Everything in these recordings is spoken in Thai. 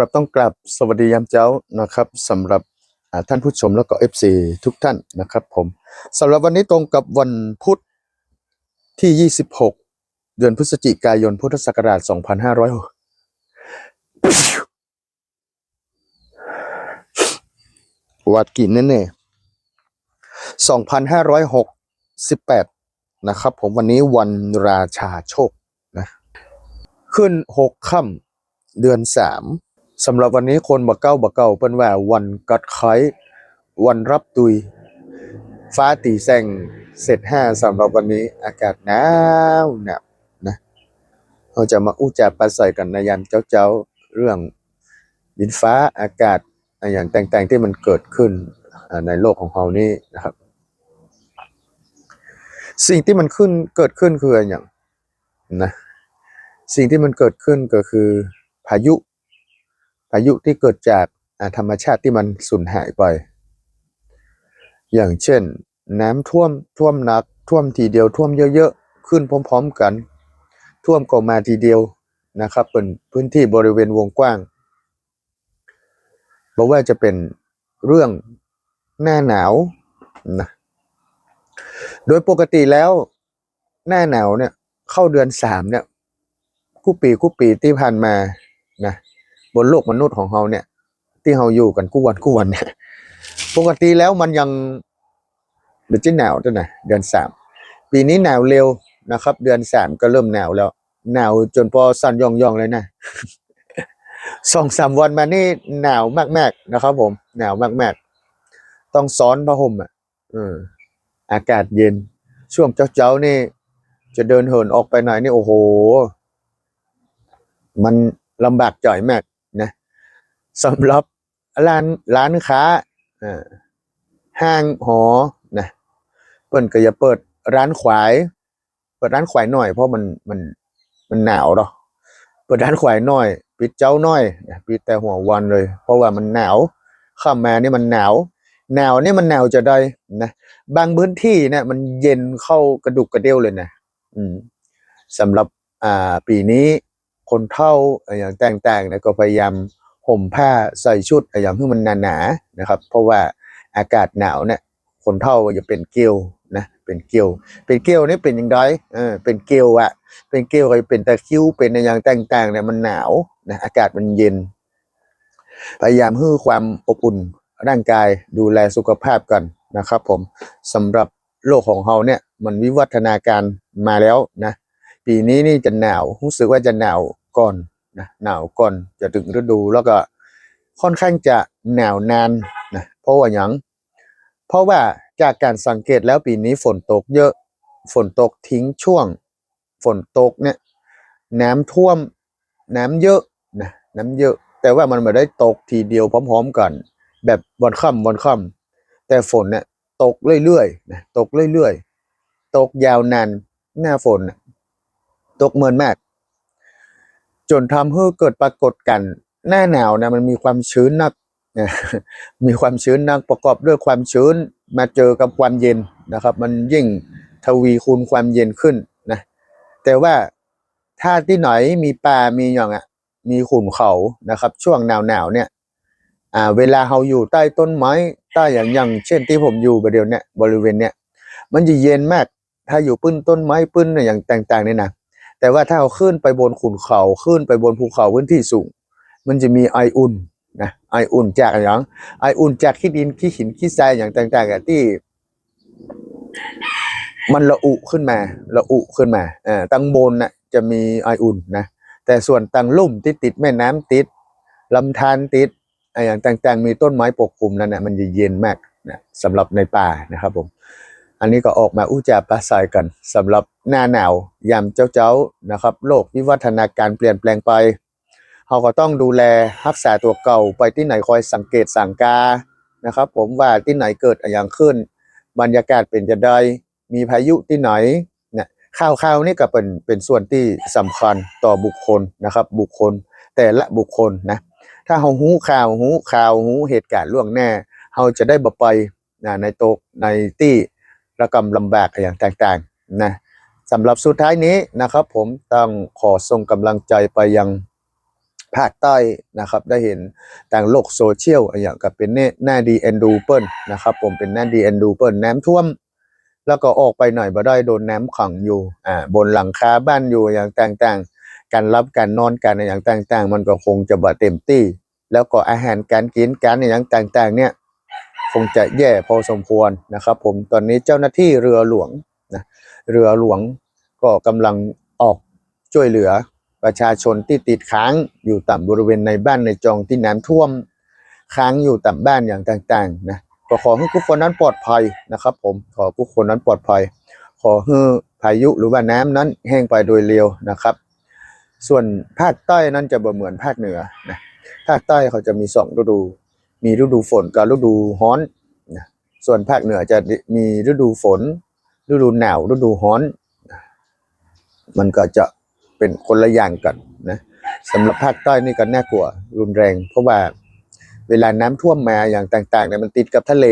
ครับต้องกลับสวัสดียามเจ้านะครับสำหรับท่านผู้ชมแล้วก็ FC ทุกท่านนะครับผมสำหรับวันนี้ตรงกับวันพุธที่ 26 เดือนพฤศจิกายนพุทธศักราช 2500วัดกินแน่ๆ2568 นะครับผมวันนี้วันราชาโชคนะขึ้น 6 ค่ำเดือนสาม สำหรับวันนี้คนบ่เก้าบ่เก่าเป็นว่าวันกัดไขวันรับตุย ฟ้าตีแสงเสร็จห้าสำหรับวันนี้อากาศหนาวหนาวนะเราจะมาอู้จาปราศัยกันในยามเจ้าๆเรื่องดินฟ้าอากาศอย่างต่างๆที่มันเกิดขึ้นในโลกของเรานี่นะครับ สิ่งที่มันขึ้นเกิดขึ้นคืออย่างนะสิ่งที่มันเกิดขึ้นก็คือพายุ พายุที่เกิดจากธรรมชาติที่มันสูญหายไป อย่างเช่น น้ำท่วมท่วมหนัก ท่วมทีเดียวท่วมเยอะๆ ขึ้นพร้อมๆกัน ท่วมก็มาทีเดียวนะครับเป็นพื้นที่บริเวณวงกว้างบอกว่าจะเป็นเรื่องหน้าหนาวนะโดยปกติแล้วหน้าหนาวเนี่ยเข้าเดือนสามเนี่ยคู่ปีคู่ปีที่ผ่านมานะ บนโลกมนุษย์ของเราเนี่ย ที่เราอยู่กันคู่วันคู่วันเนี่ยปกติแล้วมันยังเดือนที่หนาวด้วยนะเดือนสามปีนี้หนาวเร็วนะครับ เดือนสามก็เริ่มหนาวแล้วหนาวจนพอสั่นยองๆเลยนะสองสามวันมานี่หนาวมากๆนะครับ ผมหนาวมากๆ ต้องซ้อนผ้าห่มอะอออากาศเย็น ช่วงเช้าๆนี่ จะเดินเหินออกไปไหนนี่โอ้โห มันลำบากจ่อยมาก สำหรับร้านร้านค้าห้างหอนะเปิ้นก็อย่าเปิดร้านขวาย เปิดร้านขวายหน่อยเพราะมันมันมันหนาวเนาะเปิดร้านขวายหน่อย ปิดเจ้าหน่อยปิดแต่หัววันเลย เพราะว่ามันหนาวข้ามมานี่มันหนาวหนาวนี่มันหนาวจะได้นะบางพื้นที่เนี่ยมันเย็นเข้ากระดุกกระเดี่ยวเลยนะอืมสำหรับอ่าปีนี้คนเฒ่าอย่างแต่งๆเนี่ยก็พยายาม ห่มผ้าใส่ชุดอย่างที่มันหนาๆนะครับ เพราะว่าอากาศหนาวเนี่ยคนเฒ่าจะเป็นเกลียวนะเป็นเกลียว เป็นเกลียวนี่เป็นอย่างไรเออเป็นเกลียวอะเป็นเกลียวก็จะเป็นตะคริวเป็นอย่างต่างๆเนี่ยมันหนาวนะอากาศมันเย็น พยายามให้ความอบอุ่นร่างกายดูแลสุขภาพกันนะครับผมสำหรับโลกของเราเนี่ยมันวิวัฒนาการมาแล้วนะปีนี้นี่จะหนาวรู้สึกว่าจะหนาวก่อน นะหนาวก่อนจะถึงฤดูแล้วก็ค่อนข้างจะหนาวนานนะเพราะว่าหยังเพราะว่าจากการสังเกตแล้วปีนี้ฝนตกเยอะ ฝนตกทิ้งช่วง ฝนตกเนี่ยน้ำท่วมน้ำเยอะนะน้ำเยอะ แต่ว่ามันไม่ได้ตกทีเดียวพร้อม ๆ กัน แบบวันค่ำวันค่ำแต่ฝนเนี่ยตกเรื่อยๆนะตกเรื่อยๆ ตกยาวนานหน้าฝน ตกเมินมาก จนทำให้เกิดปรากฏการณ์หน้าหนาวนะมันมีความชื้นนัก มีความชื้นนักประกอบด้วยความชื้นมาเจอกับความเย็นนะครับ มันยิ่งทวีคูณความเย็นขึ้นนะแต่ว่าถ้าที่ไหนมีป่ามีอย่างอะมีขุนเขานะครับ ช่วงหนาวหนาวเนี่ยอ่าเวลาเราอยู่ใต้ต้นไม้ใต้อย่างอย่างเช่นที่ผมอยู่บริเวณเนี้ยบริเวณเนี้ยมันจะเย็นมากถ้าอยู่ปื้นต้นไม้ปื้นอย่างต่างๆเนี่ยนะ แต่ว่าถ้าเอาขึ้นไปบนขุนเขาขึ้นไปบนภูเขาพื้นที่สูง มันจะมีไออุ่นนะไออุ่นจากอย่างไออุ่นจากขี้ดินขี้หินขี้ทรายอย่างต่างๆที่มันระอุขึ้นมาระอุขึ้นมาเอ่อตังบนน่ะจะมีไออุ่นนะแต่ส่วนตังลุ่มที่ติดแม่น้ำติดลำธารติดอะไรอย่างต่างๆ มีต้นไม้ปกคลุมนั่นนะมันจะเย็นมากนะสำหรับในป่านะครับผม อันนี้ก็ออกมาอู้จาปราศัยกันสำหรับหน้าหนาวยามเจ้าๆนะครับ โลกวิวัฒนาการเปลี่ยนแปลงไปเราก็ต้องดูแลรักษาตัวเก่าไปที่ไหนคอยสังเกตสังกานะครับ ผมว่าที่ไหนเกิดอย่างขึ้น บรรยากาศเป็นจะได้มีพายุที่ไหนเนี่ยข่าวข่าวนี่ก็เป็นเป็นส่วนที่สำคัญต่อบุคคลนะครับ บุคคลแต่ละบุคคลนะถ้าเราหูข่าวหูข่าวหูเหตุการณ์ล่วงหน้าเราจะได้บ่ไปนะในโตกในที่ ระกำลำบากอย่างต่างๆนะสำหรับสุดท้ายนี้นะครับ ผมต้องขอส่งกำลังใจไปยังภาคใต้นะครับ ได้เห็นทางโลกโซเชียลอย่างกับเป็นเน่หน้าดีเอ็นดูเปิลนะครับ ผมเป็นหน้าดีเอ็นดูเปิลน้ำท่วม แล้วก็ออกไปหน่อยบ่ได้โดนน้ำขังอยู่อ่าบนหลังคาบ้านอยู่อย่างต่างๆ การรับการนอนกันอย่างต่างๆ มันก็คงจะบ่เต็มที่ แล้วก็อาหารการกินการอย่างต่างๆ เนี่ย คงจะแย่พอสมควรนะครับ ผมตอนนี้เจ้าหน้าที่เรือหลวงนะเรือหลวงก็กำลังออกช่วยเหลือประชาชนที่ติดค้างอยู่ต่ำบริเวณในบ้านในจองที่น้ำท่วม ค้างอยู่ต่ำบ้านอย่างต่างๆนะก็ขอให้ทุกคนนั้นปลอดภัยนะครับ ผมขอทุกคนนั้นปลอดภัย ขอให้พายุหรือว่าน้ำนั้นแห้งไปโดยเร็วนะครับ ส่วนภาคใต้นั้นจะบ่เหมือนภาคเหนือนะภาคใต้เขาจะมีสองฤดู มีฤดูฝนกับฤดูร้อนนะส่วนภาคเหนือจะมีฤดูฝน ฤดูหนาวฤดูร้อน มันก็จะเป็นคนละอย่างกันนะสำหรับภาคใต้นี่ก็น่ากลัวรุนแรง เพราะว่าเวลาน้ำท่วมมาอย่างต่างๆเนี่ยมันติดกับทะเล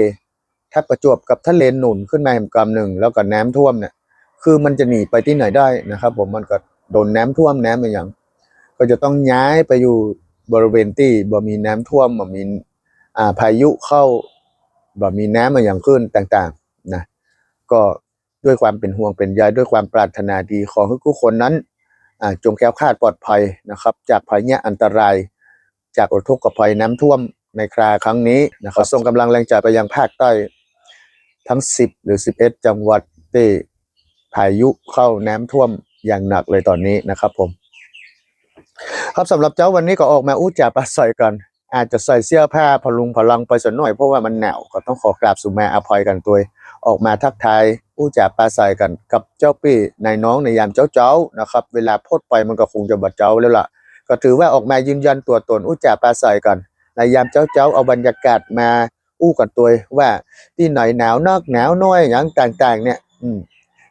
ถ้าประจวบกับทะเลหนุนขึ้นมาอีกกำหนึ่งแล้วก็น้ำท่วมเนี่ยคือมันจะหนีไปที่ไหนได้นะครับ ผมมันก็โดนน้ำท่วมน้ำมาอย่าง ก็จะต้องย้ายไปอยู่บริเวณที่บ่มีน้ำท่วมบ่มี พายุเข้าแบ่มีน้ำมาอย่างขึ้นต่างๆนะก็ด้วยความเป็นห่วงเป็นใยด้วยความปรารถนาดีขอให้ทุกคนนั้นอ่าจงแคล้วคลาดปลอดภัยนะครับ จากภัยเนี่ยอันตราย จากอุทกภัยน้ำท่วมในคราครั้งนี้นะครับส่งกำลังแรงใจไปยังภาคใต้ทั้ง 10 หรือ 11 จังหวัดที่พายุเข้าน้ำท่วมอย่างหนักเลยตอนนี้นะครับผม ครับสำหรับเจ้าวันนี้ก็ออกมาอู้จ่าปลาใส่กัน อาจจะใส่เสื้อผ้าพลุงพลังไปสักหน่อยเพราะว่ามันหนาวก็ต้องขอกราบสุมาอภัยกันตัวออกมาทักทายอู้จ่าปลาใส่กันกับเจ้าปี้นายน้องในยามเจ้าๆนะครับ เวลาพดไปมันก็คงจะบัดเจ้าแล้วล่ะ ก็ถือว่าออกมายืนยันตัวตนอู้จ่าปลาใส่กันในยามเจ้าๆเอาบรรยากาศมาอู้กันตัวว่าที่ไหนหนาวนอกหนาวน้อยอย่างต่างๆ เนี่ยอืม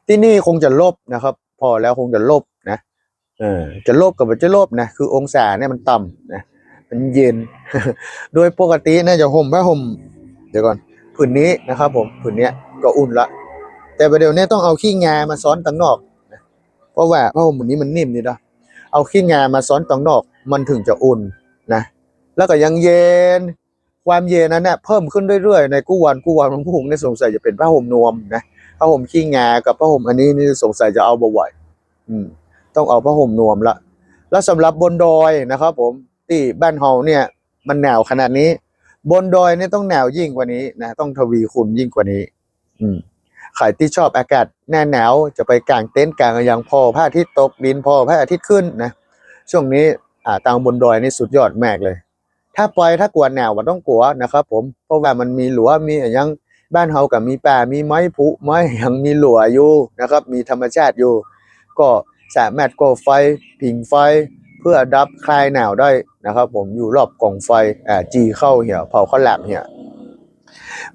ที่นี่คงจะลบนะครับ พอแล้วคงจะลบนะเออจะลภกับจะลภนะคือองศาเนี่ยมันต่ำนะ มันเย็น โดยปกติน่าจะห่มผ้าห่ม เดี๋ยวก่อนผืนนี้นะครับ ผมผืนเนี้ยก็อุ่นละ แต่ประเดี๋ยวนี้ต้องเอาขี้งามาซ้อนตังนอก เพราะว่าผ้าห่มผืนนี้มันนิ่มนี่นะเอาขี้งามาซ้อนตังนอก มันถึงจะอุ่นนะ แล้วก็ยังเย็น ความเย็นนั้นเนี่ยเพิ่มขึ้นเรื่อยๆในกู้วันกู้วันของผู้หงเนี่ยสงสัยจะเป็นผ้าห่มนวมนะผ้าห่มขี้งากับผ้าห่มอันนี้นี่สงสัยจะเอาบ่ไหวอืม ต้องเอาผ้าห่มนวมละแล้วสำหรับบนดอยนะครับ ผม ที่บ้านเฮาเนี่ย มันหนาวขนาดนี้ บนดอยเนี่ยต้องหนาวยิ่งกว่านี้นะต้องทวีคูณยิ่งกว่านี้ อืมใครที่ชอบอากาศแน่หนาวจะไปกางเต็นท์กางอย่างพอพระอาทิตย์ตกดินพอพระอาทิตย์ขึ้นนะช่วงนี้อ่าตางบนดอยนี่สุดยอดมากเลย ถ้าปล่อยถ้ากลัวหนาวมันต้องกลัวนะครับ ผมเพราะว่ามันมีหลัวมีอะไรอยังบ้านเฮากับมีป่ามีไม้ผุไม้ยังมีหลัวอยู่นะครับ มีธรรมชาติอยู่ ก็สามารถก่อไฟผิงไฟ เพื่อดับคลายหนาวได้นะครับผมอยู่รอบกองไฟอ่าจีเข้าเหี่ยเผาข้าวหลามเหี่ย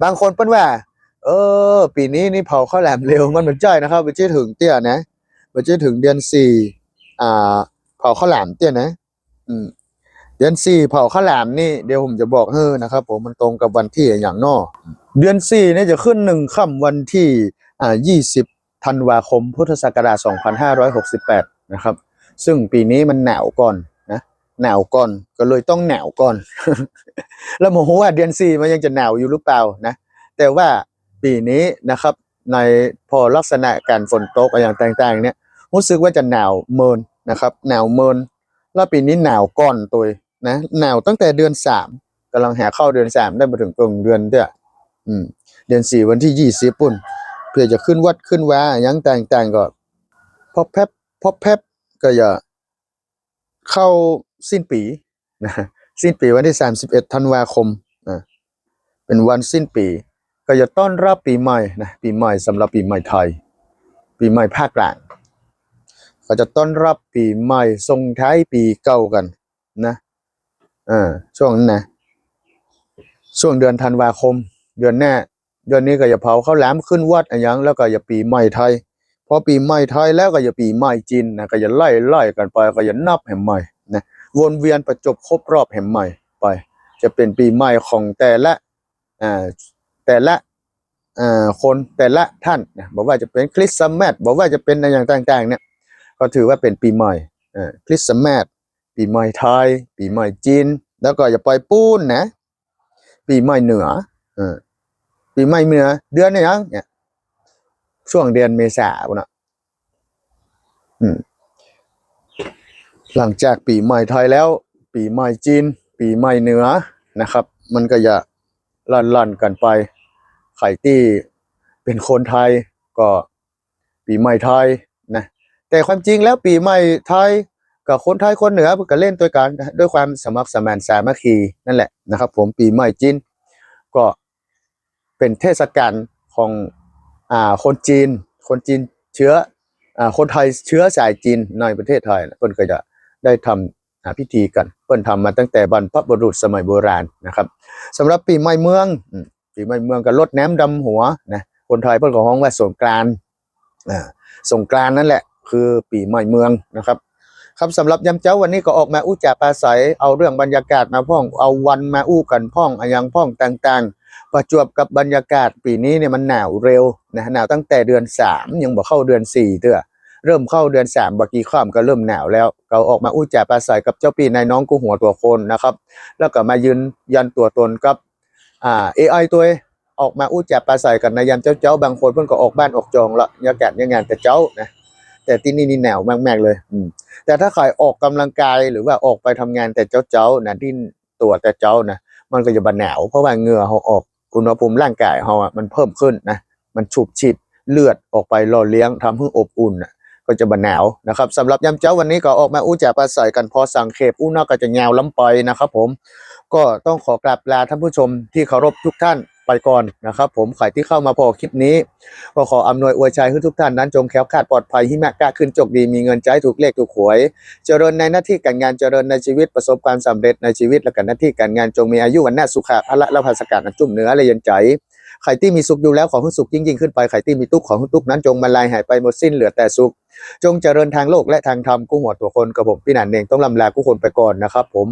บางคนเปิ้นว่า เออ ปีนี้นี่เผาข้าวหลามเร็วมันเหมือนใจนะครับไปเจถึงเตี้ยนะไปเจถึงเดือนสี่อ่า เผาข้าวหลามเตี้ยนะ อืมเดือนสี่เผาข้าวหลามนี่เดี๋ยวผมจะบอกเฮ้อนะครับผมมันตรงกับวันที่อย่างนอเดือนสี่นี่จะขึ้นหนึ่งค่ำวันที่อ่ายี่สิบธันวาคมพุทธศักราช2568 นะครับ ซึ่งปีนี้มันหนาวก่อนนะหนาวก่อนก็เลยต้องหนาวก่อน แล้วโมโหว่าเดือนสี่มันยังจะหนาวอยู่หรือเปล่านะแต่ว่าปีนี้นะครับในพอลักษณะการฝนตกอะไรอย่างต่างๆ เนี่ยรู้สึกว่าจะหนาวเมินนะครับหนาวเมินแล้วปีนี้หนาวก่อนตัวนะหนาวตั้งแต่เดือนสามกำลังหาเข้าเดือนสามได้มาถึงกลางเดือนเด้ออืม เดือนสี่วันที่ยี่สิบปุ่นเพื่อจะขึ้นวัดขึ้นว่ายังต่างๆก็พอแพบพอแพบ ก็อย่าเข้าสิ้นปีนะสิ้นปีวันที่ 31 ธันวาคมนะเป็นวันสิ้นปี ก็จะต้อนรับปีใหม่นะปีใหม่สำหรับปีใหม่ไทย ปีใหม่ภาคกลางก็จะต้อนรับปีใหม่ส่งท้ายปีเก่ากันนะอ่าช่วงนั้นนะช่วงเดือนธันวาคม เดือนหน้าเดือนนี้ก็อย่าเผาข้าวหลามขึ้นวัดอะไรอย่างแล้วก็อย่าปีใหม่ไทย อปีใหม่ไทยแล้วก็อย่าปีใหม่จีนนะก็อย่าไล่ไล่กันไปก็อย่านับแห่งใหม่นะวนเวียนประจบครบรอบแห่งใหม่ไป จะเป็นปีใหม่ของแต่ละอ่าแต่ละอ่าคนแต่ละท่านนะบอกว่าจะเป็นคริสต์มาสบอกว่าจะเป็นอะไรอย่างต่างๆ เนี่ยก็ถือว่าเป็นปีใหม่อ่าคริสต์มาสปีใหม่ไทย ปีใหม่จีน แล้วก็อย่าปล่อยปูนนะ ปีใหม่เหนือเออปีใหม่เหนือเดือนเนี่ยเนี่ย ช่วงเดือนเมษาปุ่นอะอืม หลังจากปีใหม่ไทยแล้ว ปีใหม่จีน ปีใหม่เหนือนะครับ มันก็จะลั่นๆกันไปใครที่เป็นคนไทยก็ปีใหม่ไทยนะแต่ความจริงแล้วปีใหม่ไทยกับคนไทยคนเหนือก็เล่นด้วยกันด้วยความสมัครสมานสามัคคีนั่นแหละนะครับ ผมปีใหม่จีนก็เป็นเทศกาลของ อ่าคนจีน คนจีนเชื้ออ่าคนไทยเชื้อสายจีนในประเทศไทยเพิ่นก็จะได้ทำอ่าพิธีกันเพิ่นทำมาตั้งแต่บรรพบุรุษสมัยโบราณนะครับสำหรับปีใหม่เมืองปีใหม่เมืองก็ลดน้ำดำหัวนะคนไทยเพิ่นก็ฮ้องว่าสงกรานต์อ่าสงกรานต์นั่นแหละคือปีใหม่เมืองนะครับครับสำหรับยำเจ้าวันนี้ก็ออกมาอู้จ่าปลาใสเอาเรื่องบรรยากาศมาพ่องเอาวันมาอู้กันพ่องอะยังพ่องต่างๆ ประจวบกับบรรยากาศปีนี้เนี่ยมันหนาวเร็วนะหนาวตั้งแต่เดือนสามยังบอกเข้าเดือนสี่เด้อเริ่มเข้าเดือนสามบากีข้ามก็เริ่มหนาวแล้ว เราออกมาอู้จ่าปลาใสกับเจ้าปีนายน้องกูหัวตัวคนนะครับ แล้วก็มายืนยันตัวตนกับอ่า AI ตัวออกมาอู้จ่าปลาใสกันนายยันเจ้าเจ้าบางคนเพิ่นก็ออกบ้านออกจองละยากาศยังงานแต่เจ้านะแต่ที่นี่นี่หนาวมากๆเลยอืมแต่ถ้าใครออกกำลังกายหรือว่าออกไปทำงานแต่เจ้าๆนะที่ตัวแต่เจ้านะ มันก็จะบาหนาวเพราะว่าเหงื่อเขาออกอุณหภูมิร่างกายเขาอะมันเพิ่มขึ้นนะมันฉุบฉีดเลือดออกไปหล่อเลี้ยงทำให้อบอุ่นก็จะบาหนาวนะครับสำหรับยามเจ้าวันนี้ก็ออกมาอู้จ่าปลาใสกันพอสังเขปอู้นอกก็จะยาวล้ำไปนะครับ ผม ก็ต้องขอกราบลาท่านผู้ชมที่เคารพทุกท่าน ไปก่อนนะครับ ผมใครที่เข้ามาพอคลิปนี้ก็ขออำนวยอวยชัยให้ทุกท่านนั้นจงแคล้วคลาดปลอดภัยหิมะกล้าขึ้นจกดีมีเงินใจถูกเลขถูกหวย เจริญในหน้าที่การงานเจริญในชีวิตประสบความสำเร็จในชีวิตและกันหน้าที่การงานจงมีอายุวันหน่าสุขะพละและภาสการจุ่มเนื้อและเย็นใจใครที่มีสุขอยู่แล้วขอให้สุขยิ่งยิ่งขึ้นไปใครที่มีทุกข์ขอให้ทุกข์นั้นจงมาลายหายไปหมดสิ้นเหลือแต่สุข จงเจริญทางโลกและทางธรรมกู้หัวตัวคนกับผมพี่หนันเองต้องลำลากู้คนไปก่อนนะครับผม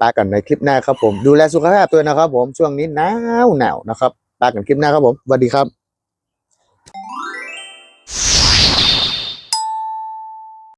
ปากันในคลิปหน้าครับผม ดูแลสุขภาพตัวนะครับผมช่วงนี้หนาวหนาวนะครับปากันคลิปหน้าครับผมสวัสดีครับ